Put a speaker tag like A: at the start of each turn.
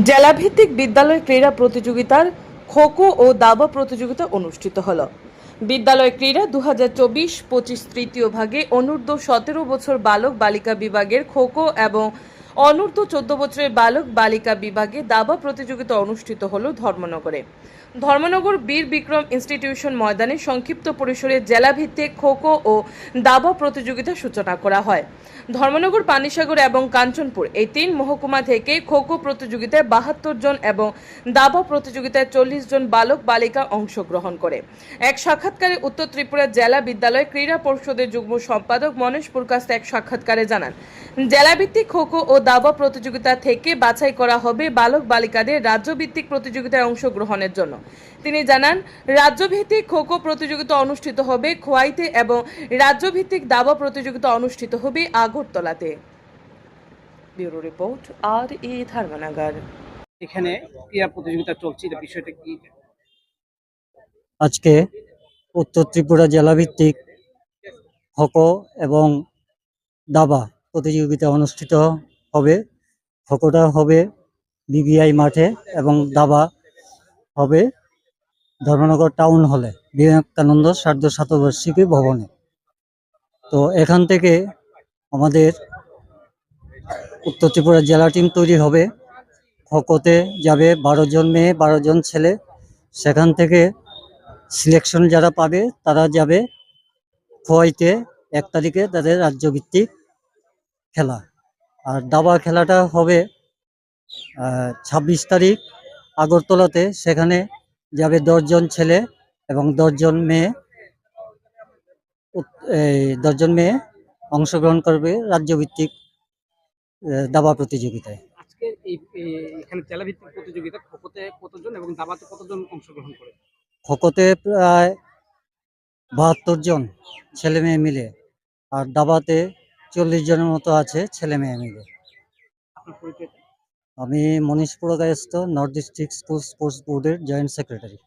A: জেলাভিত্তিক বিদ্যালয় ক্রীড়া প্রতিযোগিতার খোকো ও দাবা প্রতিযোগিতা অনুষ্ঠিত হল। বিদ্যালয় ক্রীড়া দু হাজার চব্বিশ পঁচিশ তৃতীয় ভাগে অনূর্ধ্ব সতেরো বছর বালক বালিকা বিভাগের খোকো এবং অনূর্ধ্ব চোদ্দ বছরের বালক বালিকা বিভাগে দাবা প্রতিযোগিতা অনুষ্ঠিত হল ধর্মনগরে। ধর্মনগর বীর বিক্রম ইনস্টিটিউশন ময়দানে সংক্ষিপ্ত পরিসরে জেলাভিত্তিক খোখো ও দাবা প্রতিযোগিতার সূচনা করা হয়। ধর্মনগর, পানিসাগর এবং কাঞ্চনপুর এই তিন মহকুমা থেকে খোখো প্রতিযোগিতায় বাহাত্তর জন এবং দাবা প্রতিযোগিতায় চল্লিশ জন বালক বালিকা অংশগ্রহণ করে। এক সাক্ষাৎকারে উত্তর ত্রিপুরা জেলা বিদ্যালয় ক্রীড়া পরিষদের যুগ্ম সম্পাদক মনেশ পুরকাস্ত এক সাক্ষাৎকারে জানান, জেলাভিত্তিক খোখো ও দাবা প্রতিযোগিতা থেকে বাছাই করা হবে বালক বালিকাদের রাজ্যভিত্তিক প্রতিযোগিতায় অংশগ্রহণের জন্য। তিনি জানান রাজ্যভিত্তিক খোখো প্রতিযোগিতা অনুষ্ঠিত হবে খোয়াইতে এবং রাজ্যভিত্তিক দাবা প্রতিযোগিতা অনুষ্ঠিত হবে আগরতলাতে। ব্যুরো রিপোর্ট আর ই ধর্মনগর।
B: এখানে ক্রীড়া প্রতিযোগিতা চলছে এটা বিষয়টা কি?
C: আজকে উত্তর ত্রিপুরা জেলা জেলাভিত্তিক খোখো এবং দাবা প্রতিযোগিতা অনুষ্ঠিত হবে খোখোটা হবে বিবিআই মাঠে এবং দাবা হবে ধর্মনগর টাউন হলে, বিবেকানন্দ সার্ধ শতবার্ষিকী ভবনে। তো এখান থেকে আমাদের উত্তর ত্রিপুরা জেলা টিম তৈরি হবে। খোখোতে যাবে বারো জন মেয়ে, বারো জন ছেলে। সেখান থেকে সিলেকশন যারা পাবে, তারা যাবে খোয়াইতে এক তারিখে তাদের রাজ্যভিত্তিক খেলা। আর দাবা খেলাটা হবে ছাব্বিশ তারিখ আগরতলাতে। সেখানে যাবে দশজন ছেলে এবং দশজন মেয়ে। এই দশজন মেয়ে অংশগ্রহণ করবে রাজ্যভিত্তিক দাবা প্রতিযোগিতায়।
B: আজকে এই এই- এখানে জেলাভিত্তিক প্রতিযোগিতা খোখোতে কতজন এবং দাবাতে কতজন অংশগ্রহণ করে?
C: খোখোতে প্রায় বাহাত্তর জন ছেলে মেয়ে মিলে আর দাবাতে চল্লিশ জনের মতো আছে ছেলে মেয়ে মিলে। আমি Manish Purkayastha north district school sports বোর্ডের জয়েন্ট সেক্রেটারি